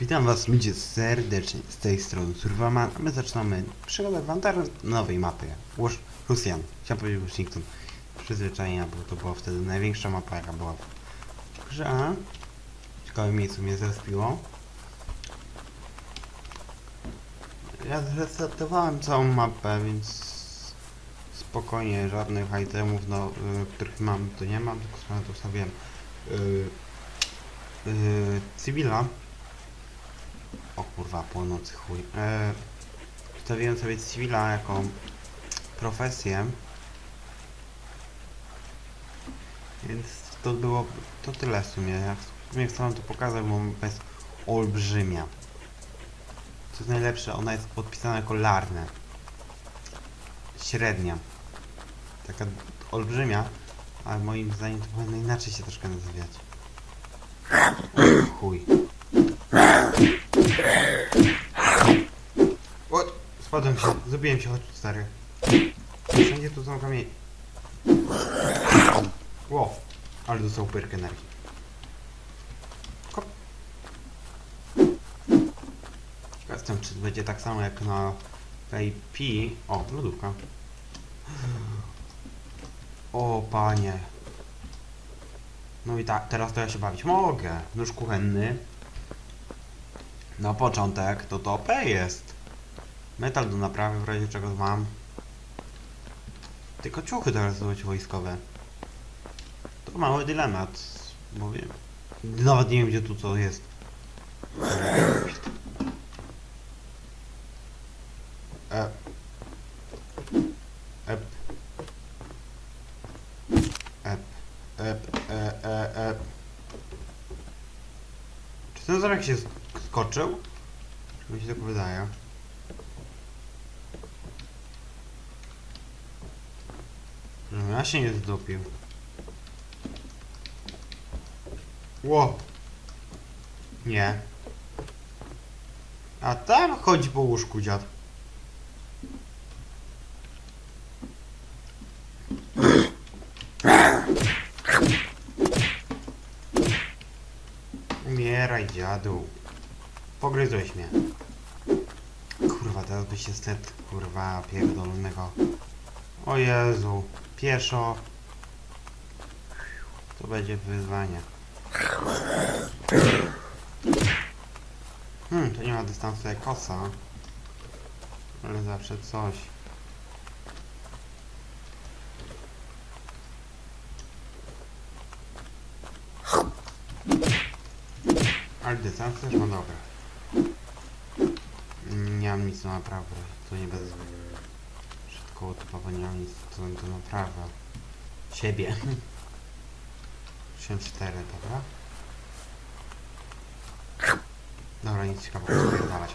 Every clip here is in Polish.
Witam was ludzie serdecznie z tej strony Surwaman, a my zaczynamy przygodę w nowej mapy. Łuż Rosjan. Chciałem powiedzieć Washington. Przyzwyczajenia, bo to była wtedy największa mapa jaka była w grze. Ciekawe miejscu mnie zrespiło. Ja zresetowałem całą mapę, więc spokojnie, żadnych itemów, no, y, których mam, to nie mam, tylko sobie y, y, cywila. O kurwa, płonący chuj. E, Ustawiłem sobie cywila jako profesję. Więc to było, to tyle w sumie. Ja w sumie chcę wam to pokazać, bo jest olbrzymia. Co jest najlepsze, ona jest podpisana jako larne. Średnia. Taka olbrzymia, ale moim zdaniem to powinno inaczej się troszkę nazywać. Chuj. Spadłem się, zrobiłem się, chodź stary. Wszędzie tu są kamienie. Ło, ale dostał pyrkę energii. Kop. Jestem, czy będzie tak samo jak na PayP. O, lodówka. O, panie. No i tak, teraz to ja się bawić mogę. Nóż kuchenny. Na początek to to OP jest. Metal do naprawy, w razie czego mam. Tylko ciuchy teraz zdobyć wojskowe. To mały dylemat, bo wiem. Nawet nie wiem gdzie tu co jest. E. Ep. Ep. E, e, ep. Czy ten zamek się sk- skoczył? Czy mi się tak wydaje? No ja się nie zdopił. Ło. Nie. A tam chodzi po łóżku dziad. Umieraj dziadu. Pogryzłeś mnie. Kurwa, teraz by się set, kurwa, pierdolonego. O Jezu, pieszo. To będzie wyzwanie. Hmm, to nie ma dystansu jak kosa. Ale zawsze coś. Ale dystans też ma dobry. Nie mam nic na naprawę, to nie bez... Szybko typowo nie mam nic do naprawy. Siebie. 84, dobra? Dobra, nic ciekawego, spierdalać.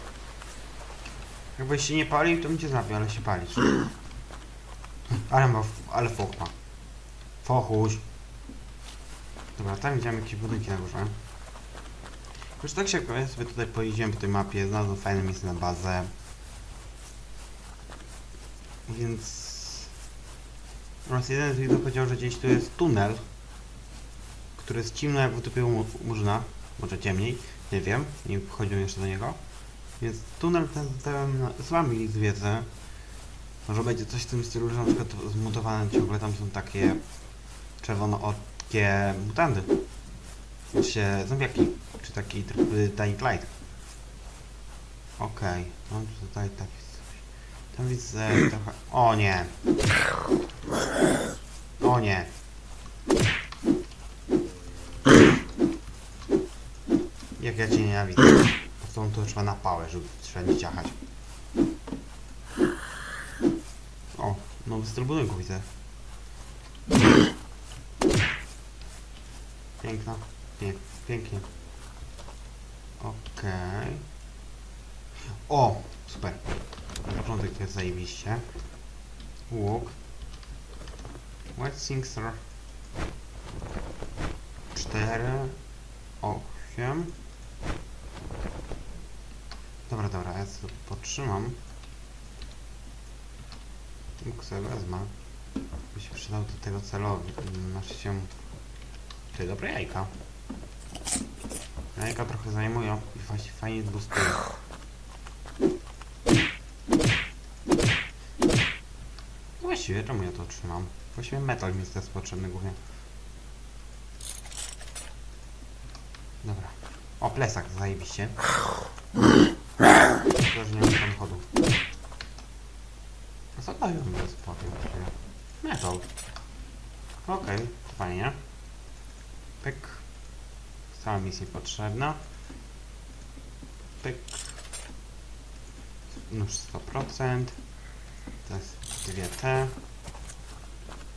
Jakbyś się nie palił, to bym cię zabił, ale się palisz. Ale ma, ale foch ma. Fochuś. Dobra, tam widziałem jakieś budynki na górze. Już tak się ja sobie tutaj pojeździłem po tej mapie, znalazłem fajne miejsce na bazę. Więc... Oraz jeden z widzów powiedział, że gdzieś tu jest tunel, który jest ciemno jak wytopił mu- murzyna. Może ciemniej, nie wiem, nie wchodziłem jeszcze do niego. Więc tunel ten ten z wami zwiedzę. Może będzie coś w tym stylu, że na przykład zmutowane ciągle tam są takie czerwonookie mutanty. Czy zombiaki, czy taki tryb Dying Light. Okej, mam tutaj tak coś. Tam widzę trochę... O nie! O nie! Jak ja cię nienawidzę. Prostu to trzeba na pałę, żeby trzeba nie ciachać. O, nowy styl budynku widzę. Piękna. Pie pięknie. Okej. O! Super. Na jest zajebiście. Łuk. White Singster. 4. 8. Dobra, dobra, ja sobie potrzymam. Łuk sobie wezmę. By się przydał do tego celowi. Znaczy się... Ty, dobre jajka. Jajka trochę zajmują i właśnie fajnie zbustują. Właściwie czemu ja to trzymam? Właściwie metal mi jest potrzebny głównie. Dobra. O, plesak, zajebiście. Tylko, że nie mam samochodu. A co dają bez właściwie? Metal. Okej, to fajnie. Pyk. Cała misja potrzebna. Pyk. Nóż 100%. Jest dwie T.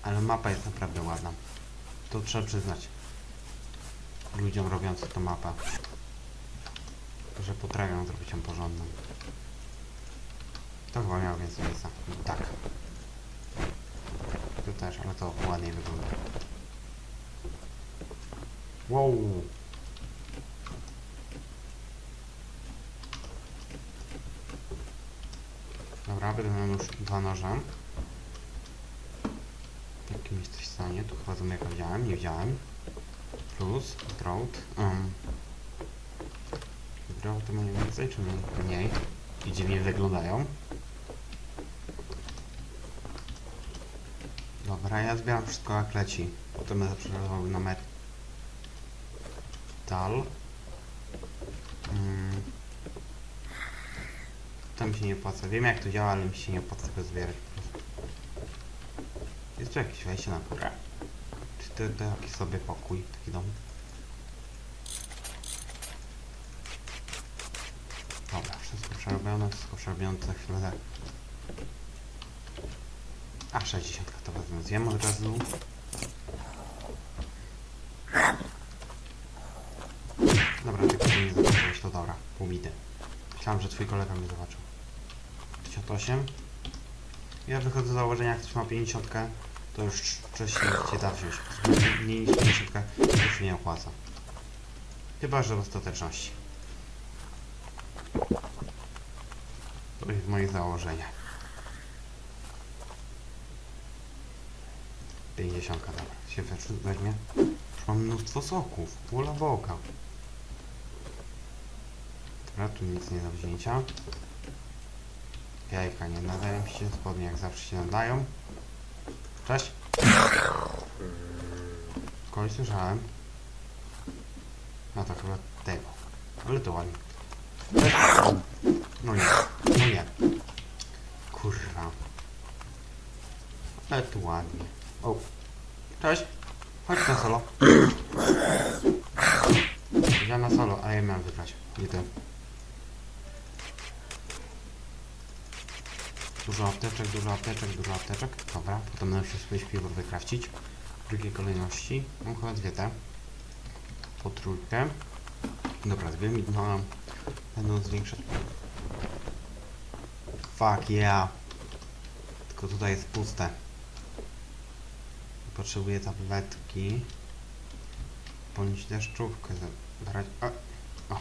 Ale mapa jest naprawdę ładna. To trzeba przyznać. Ludziom robiącym tą mapę. Że potrafią zrobić ją porządną. To chyba miało więcej miejsca. Tak. Tu też, ale to ładniej wygląda. Wow. Dobra, będę miał już dwa noże. Jakim jesteś w stanie? Tu chyba zamyka widziałem, nie widziałem. Plus, drought. Um. Drought to mniej więcej, czy mniej? I dziwnie wyglądają. Dobra, ja zbieram wszystko jak leci. Potem będę przechodził na metal. Mm. To się nie opłaca. Wiem jak to działa, ale mi się nie opłaca tego zbierać po prostu. Jest tu jakieś wejście na górę? Czy to, to jakiś sobie pokój, taki dom? Dobra, wszystko przerobione, wszystko przerobione, za chwilę tak. A 60 to wezmę, zjem od razu. Dobra, tylko nie zobaczyłeś, to dobra, pół. Myślałem, że twój kolega mnie zobaczył. 58. Ja wychodzę z założenia, jak ktoś ma 50, to już wcześniej cię da wziąć. Mniej niż 50, to już nie opłaca. Chyba, że w ostateczności. To jest moje założenie. 50, dobra. Się we- weźmie. Już mam mnóstwo soków. Ula boga. Dobra, tu nic nie do wzięcia. Jajka nie nadają się, spodnie jak zawsze się nadają. Cześć. Kogoś słyszałem. No to chyba tego. Ale to ładnie. No nie, no nie. Kurwa. Ale tu ładnie. O. Cześć. Chodź na solo. Ja na solo, a ja miałem wybrać. Nie. Dużo apteczek, dużo apteczek, dużo apteczek. Dobra, potem będę się swój śpiwór wykrawcić. W drugiej kolejności. Mam chyba dwie te. Po trójkę. Dobra, dwie mi no, będą zwiększać. Fuck yeah. Tylko tutaj jest puste. Potrzebuję tabletki. Bądź deszczówkę zabrać. O, o.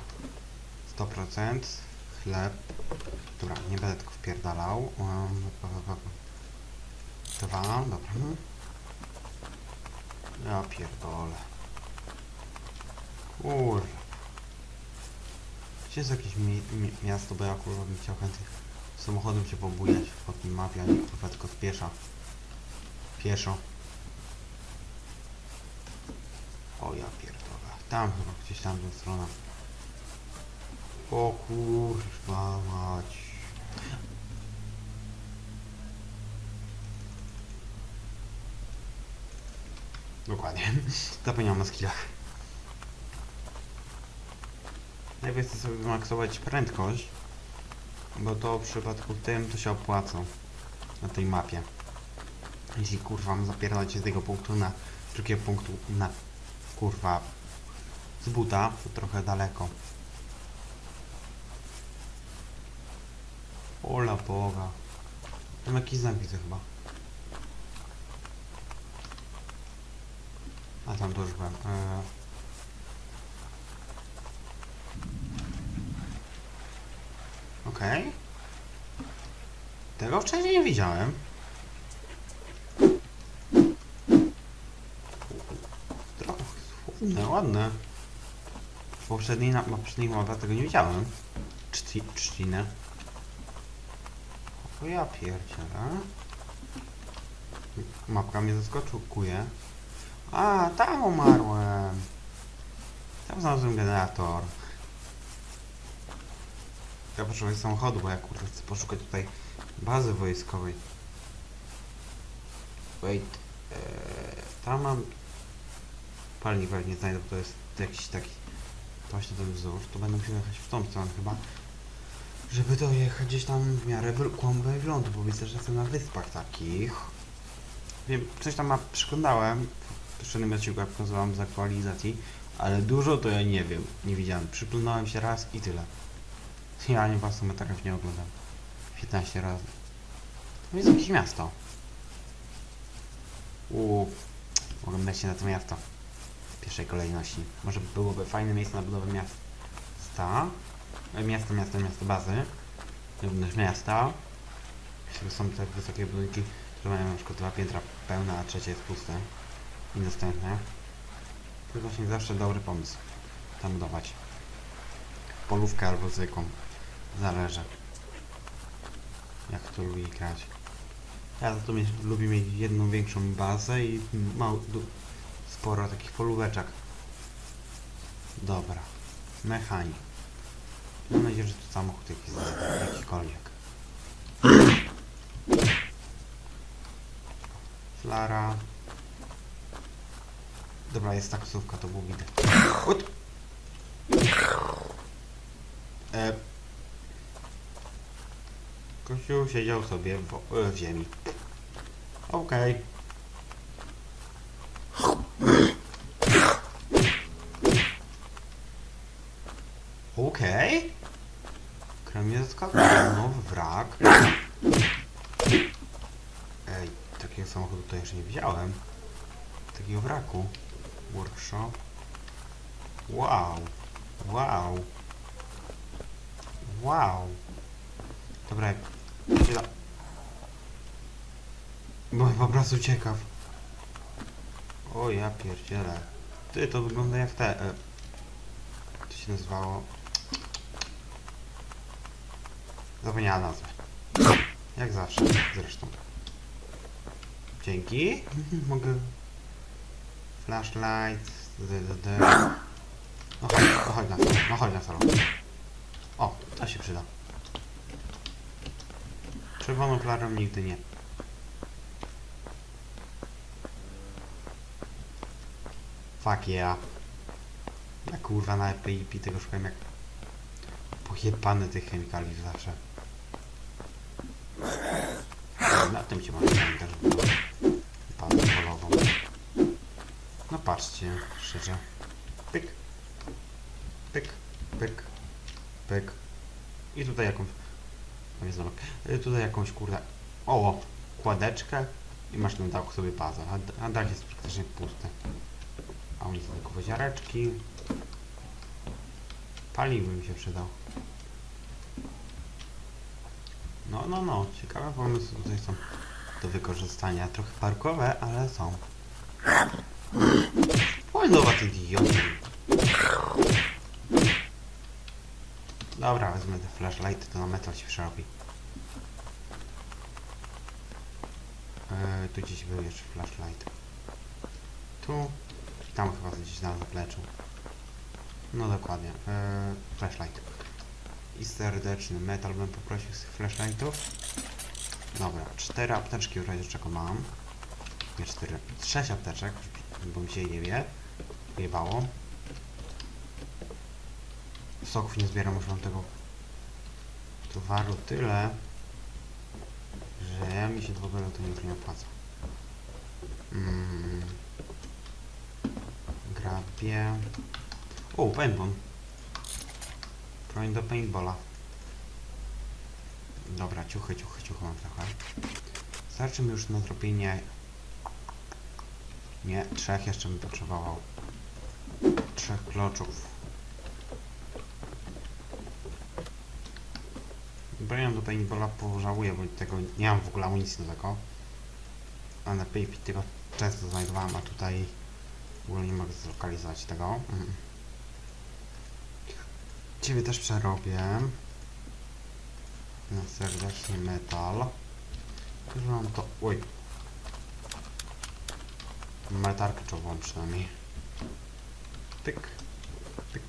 100%. Chleb. Dobra, nie będę tylko wpierdalał. Dwa, dobra. Ja pierdolę. Kurwa. Gdzie jest jakieś mi mi miasto, bo ja kurwa bym chciał chętnie samochodem się pobujać po tym mapie, a nie kurwa tylko z piesza. Pieszo. O ja pierdolę. Tam chyba, gdzieś tam tą stronę. O kurwa mać. Dokładnie. Zapomniałem o skillach. Najpierw chcę sobie wymaksować prędkość, bo to w przypadku tym to się opłaca na tej mapie. Jeśli kurwa mam się z tego punktu na drugiego punktu na kurwa z buta, to trochę daleko. Ola Boga. Tam jakiś znak widzę chyba. A tam już byłem. Eee. Okej. Tego wcześniej nie widziałem. Trochę ładne, ładne. W poprzedniej, na, mapach tego nie widziałem. Czci, trzcinę. O ja pierdzielę. Mapka mnie zaskakuje. A, tam umarłem. Tam znalazłem generator. Ja potrzebuję samochodu, bo ja kurde chcę poszukać tutaj bazy wojskowej. Wait. Eee, tam mam... Palnik pewnie znajdę, bo to jest jakiś taki... To właśnie ten wzór. To będę musiał jechać w tą stronę chyba. Żeby dojechać gdzieś tam w miarę w głąb wyglądu, bo widzę, że jestem na wyspach takich. Wiem, coś tam przeglądałem. W poprzednim odcinku jak pokazywałem z aktualizacji. Ale dużo to ja nie wiem. Nie widziałem. Przyglądałem się raz i tyle. Ja nie was metrów nie oglądam. 15 razy. To jest jakieś miasto. Uuu. Oglądać się na to miasto. W pierwszej kolejności. Może byłoby fajne miejsce na budowę miasta. Miasto, miasto, miasto bazy. Wewnątrz miasta. Jeśli są tak wysokie budynki, które mają na przykład dwa piętra pełne, a trzecie jest puste. I dostępne. To jest właśnie zawsze dobry pomysł. Tam budować. Polówkę albo zwykłą. Zależy. Jak to lubi grać. Ja za to mieć, lubię mieć jedną większą bazę i mało, sporo takich polóweczek. Dobra. Mechanik. Mam nadzieję, że to samochód jakiś, jakikolwiek. Flara. Dobra, jest taksówka, to było widać. Ut! E... Kościół siedział sobie w, e, w ziemi. Okej. Okej. Okay. No, wrak. Ej, takiego samochodu to jeszcze nie widziałem. Takiego wraku. Workshop. Wow. Wow. Wow. Dobra, da... Byłem po prostu ciekaw. O ja pierdzielę. Ty, to wygląda jak te... E, to się nazywało? Zapomniałem nazwę. Jak zawsze, zresztą. Dzięki. Mogę... Flashlight. No chodź, no chodź na salon. No chodź na salon. O, to się przyda. Czerwoną flarą nigdy nie. Fuck yeah. Ja kurwa na PIP tego szukałem jak pojebany tych chemikaliów zawsze. Na tym cię mam też panę polową. No patrzcie, szczerze. Pyk. Pyk, pyk, pyk. I tutaj jakąś... No jest zamek. Y, Tutaj jakąś kurde... O! Kładeczkę i masz na dachu sobie bazę, a, a dach jest praktycznie pusty. A oni są tylko woziareczki. Paliwy mi się przydał. No, no, no. Ciekawe pomysły tutaj są do wykorzystania. Trochę parkowe, ale są. Oj, ty idioty. Dobra, wezmę te flashlighty, to na metal się przerobi. Eee, tu gdzieś był jeszcze flashlight. Tu tam chyba gdzieś na zapleczu. No dokładnie. Eee, flashlight. I serdeczny metal bym poprosił z tych flashlightów. Dobra, cztery apteczki w razie czego mam. Nie cztery, sześć apteczek, bo mi się je wie. Jebało. Soków nie zbieram, już mam tego towaru tyle, że mi się w ogóle to już nie opłaca. Mm. Grabie. O, paintball. Broń do paintballa. Dobra, ciuchy, ciuchy, ciuchy mam trochę. Starczy mi już na zrobienie... Nie, trzech jeszcze bym potrzebował. Trzech kloczów. Bronią do paintballa pożałuję, bo tego nie mam w ogóle amunicji do tego. A na PayPal tego często znajdowałem, a tutaj w ogóle nie mogę zlokalizować tego. Mm. Ciebie też przerobię. Na serdecznie metal. Już mam to... Oj. Metarkę czołową przynajmniej. Tyk. Tyk.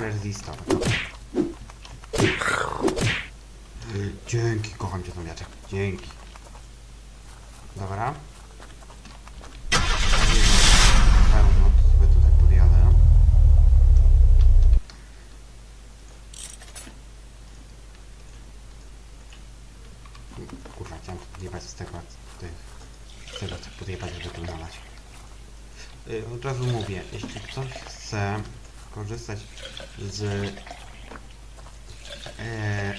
Resistor. Y, Dzięki, kocham cię zombiaczek. Dzięki. Dobra. Pełno, to sobie tutaj podjadę. Kurwa, chciałem to podjebać z tego, tych, z tego co podjebać, żeby to nalać. Y, Od razu mówię, jeśli ktoś chce korzystać z e,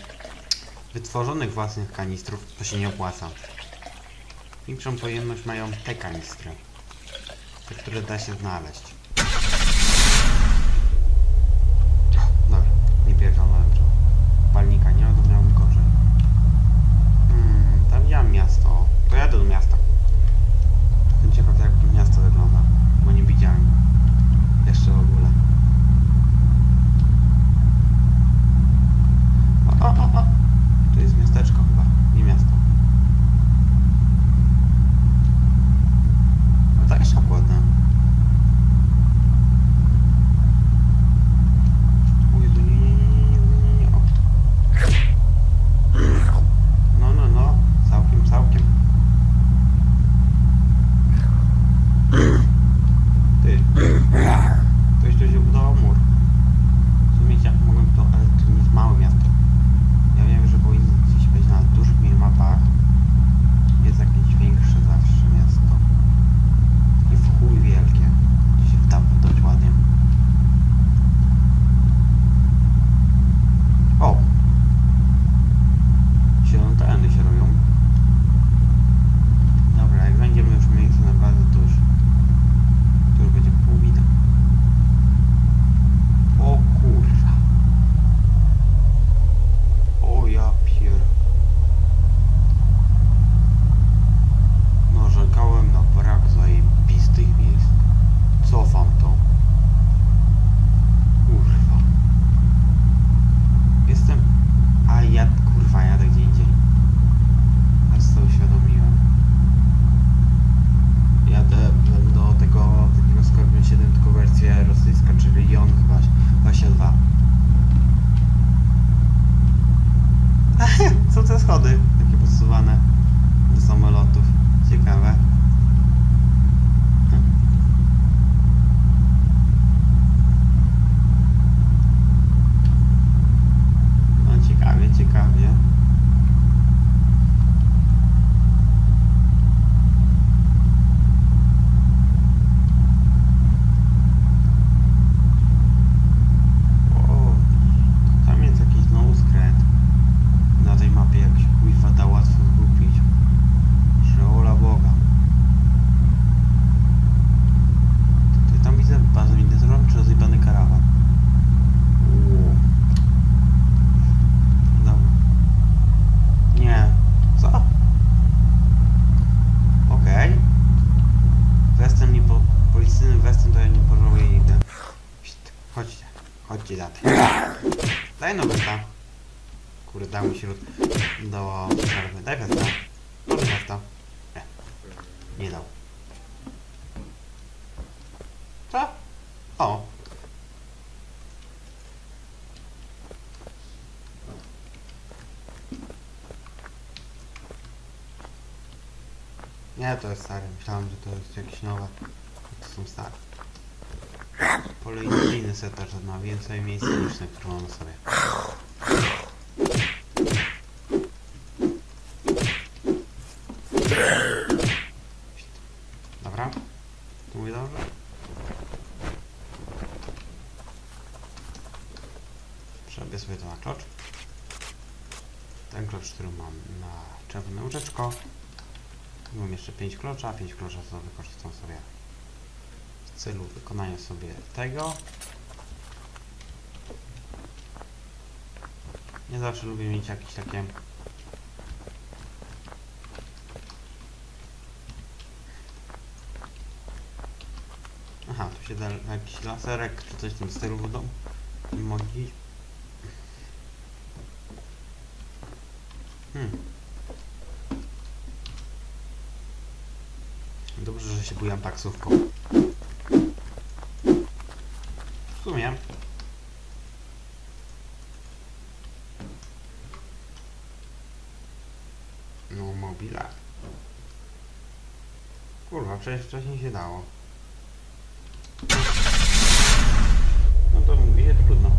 wytworzonych własnych kanistrów, to się nie opłaca. Większą pojemność mają te kanistry, te, które da się znaleźć. Dobra, nie pierdolałem, że palnika nie to gorzej. Hmm, tam widziałem miasto. To jadę do miasta. Jestem ciekaw, jak miasto wygląda, bo nie widziałem jeszcze w ogóle. O, o, o, o. To jest miasteczko chyba, nie miasto. No tak jeszcze ładne. O Jezu, nie, nie, nie, nie, nie, nie, o. No, no, no, całkiem, całkiem. Ty. Ktoś tu się budował mur. W sumie ja mogłem to, ale to nie jest małe miasto. Nie, to jest stare. Myślałem, że to jest jakieś nowe. To są stare. Policyjny setter, że ma więcej miejsc niż na którym mamy sobie. Dobra. Tu mówię dobrze? Przerobię sobie to na klocz. Ten klocz, który mam na czerwone łóżeczko. Mam jeszcze 5 klocza, 5 klocza to wykorzystam sobie w celu wykonania sobie tego. Nie zawsze lubię mieć jakieś takie Aha, tu się da jakiś laserek czy coś w tym stylu w domu. Mogli... Hmm. Dobrze, że się bujam taksówką. W sumie. No, mobila. Kurwa, przecież wcześniej się dało. No to mówię, trudno.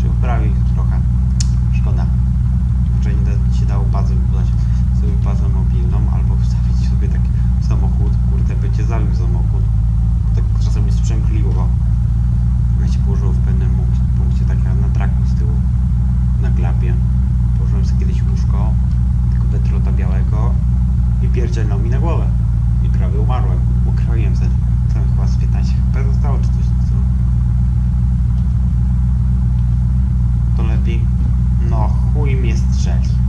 Czy poprawić trochę. Szkoda. Wcześniej da, się dało bazę wybudować sobie bazę mobilną, albo wstawić sobie taki samochód. Kurde, będzie zabił samochód. Tak czasem jest sprzęgliło go. Ja się położyło w pewnym mu- punkcie takiego na traku z tyłu. Na klapie. Położyłem sobie kiedyś łóżko, tylko betrota białego i pierdzielnął mi na głowę. I prawie umarłem. Ukroiłem sobie to chyba z 15 HP zostało, czy coś w tym stylu. To lepiej. No chuj mnie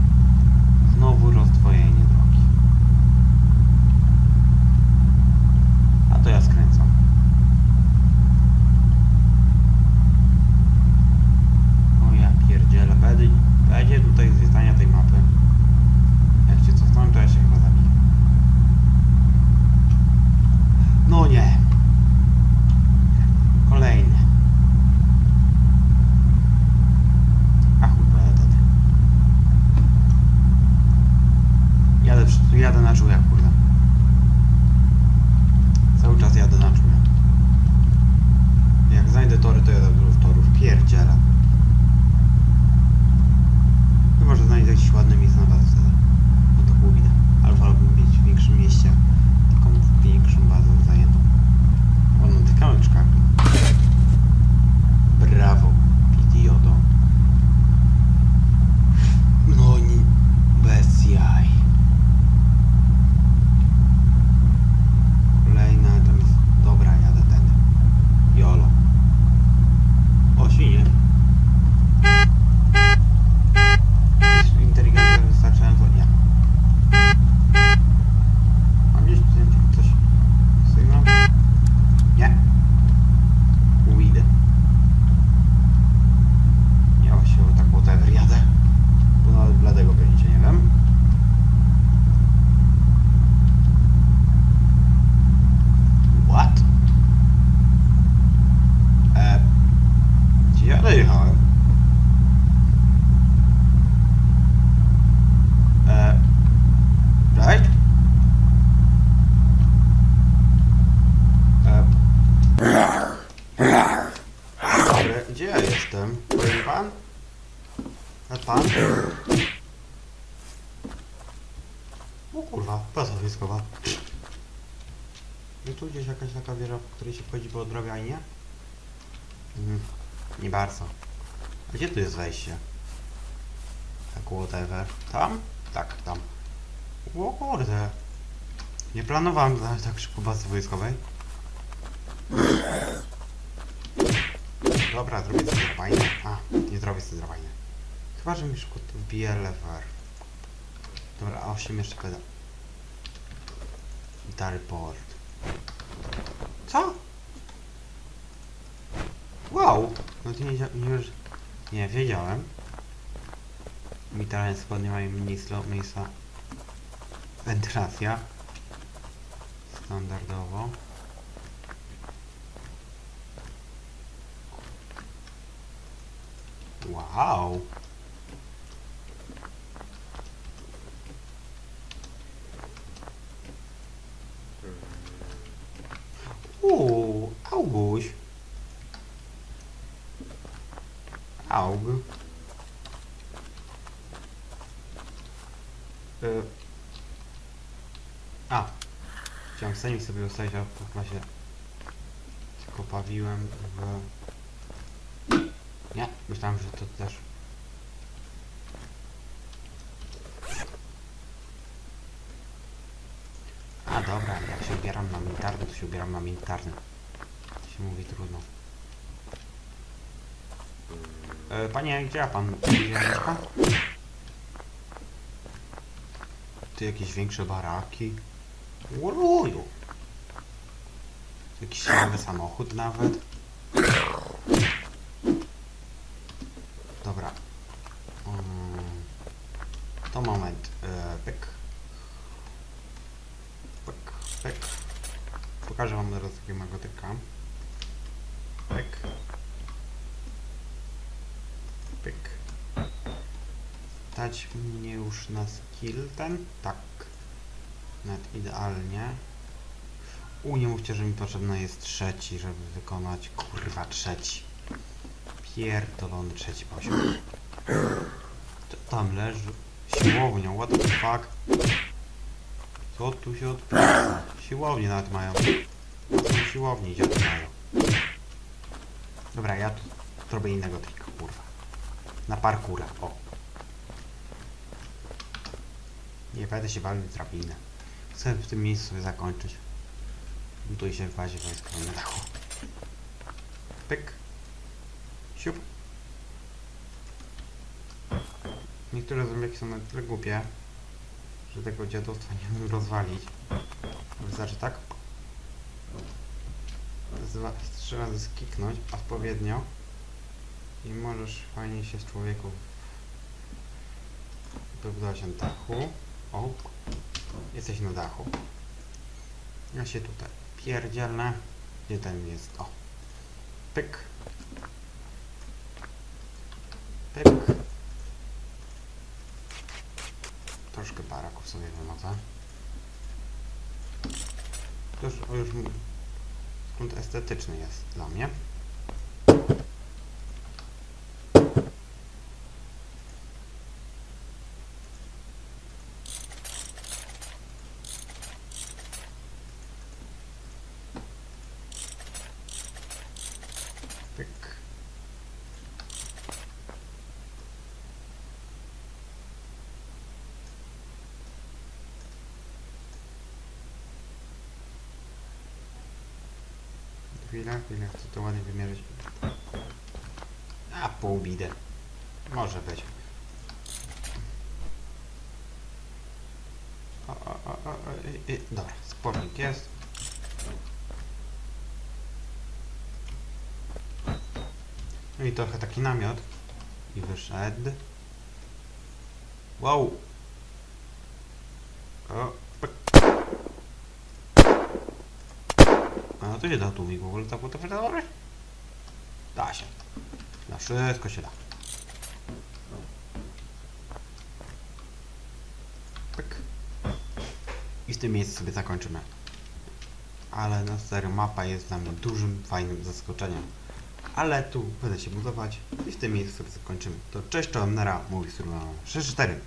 wojskowa. I tu gdzieś jakaś taka wieża, po której się wchodzi po drogajnie? Mhm, nie bardzo. Gdzie tu jest wejście? Tak, whatever. Tam? Tak, tam. O kurde. Nie planowałem znaleźć tak szybko bazy wojskowej. Dobra, zrobię sobie drabajnę. A, nie zrobię sobie drabajnę. Chyba, że mi szybko wbije lever. Dobra, a 8 jeszcze peda. Darport. Co? Wow! No to nie, nie już... Nie, wiedziałem. Mitralne spodnie mają mniej miejsca. Wentylacja. Standardowo. Wow! Uuu, Auguś. Aug. Y... A. Scenik sobie ustawić, a w klasie tylko bawiłem w... Nie, myślałem, że to też... A dobra, jak się ubieram na militarny, to się ubieram na militarny. To się mówi trudno. E, panie, gdzie pan mieszka? Tu jakieś większe baraki. Uruju. Jakiś nowy samochód nawet. Dobra. Mm, to moment. E, pyk. Pyk, pyk. Pokażę wam teraz takiego magotyka. Pyk. Pyk. Stać mnie już na skill ten? Tak. Idealnie. U, nie mówcie, że mi potrzebny jest trzeci, żeby wykonać, kurwa, trzeci. Pierdolony trzeci poziom. Co tam leży? Siłownią, what the fuck? Co tu się odpala? Siłownie nawet mają. Na są siłowni dziady mają. Dobra, ja tu zrobię innego trika, kurwa. Na parkurę, o. Nie będę się bawił w drabinę. Chcę w tym miejscu sobie zakończyć. Buduj się w bazie wojskowej na dachu. Pyk. Siup. Niektóre zombiaki są na tyle głupie, że tego dziadostwa nie mogą rozwalić. Wystarczy tak? Dwa, trzy razy skiknąć odpowiednio i możesz fajnie się z człowieku wybudować na dachu. O, jesteś na dachu. Ja się tutaj pierdzielnę. Gdzie ten jest? O. Pyk. Pyk. Troszkę baraków sobie wymodzę. To już, już estetyczny jest dla mnie. Pyk. Chwila, chwila, chcę to ładnie wymierzyć. A, pół bidę. Może być. O, o, o, o, i, i, dobra, spornik jest. No i trochę taki namiot. I wyszedł. Wow! O, pyk. To się da tu mi w ogóle tak potrafię Da się. Na wszystko się da. Pyk. I w tym miejscu sobie zakończymy. Ale na serio mapa jest dla mnie dużym, fajnym zaskoczeniem. Ale tu będę się budować i w tym miejscu sobie zakończymy. To cześć, czołem, nara, mówi Surman 64.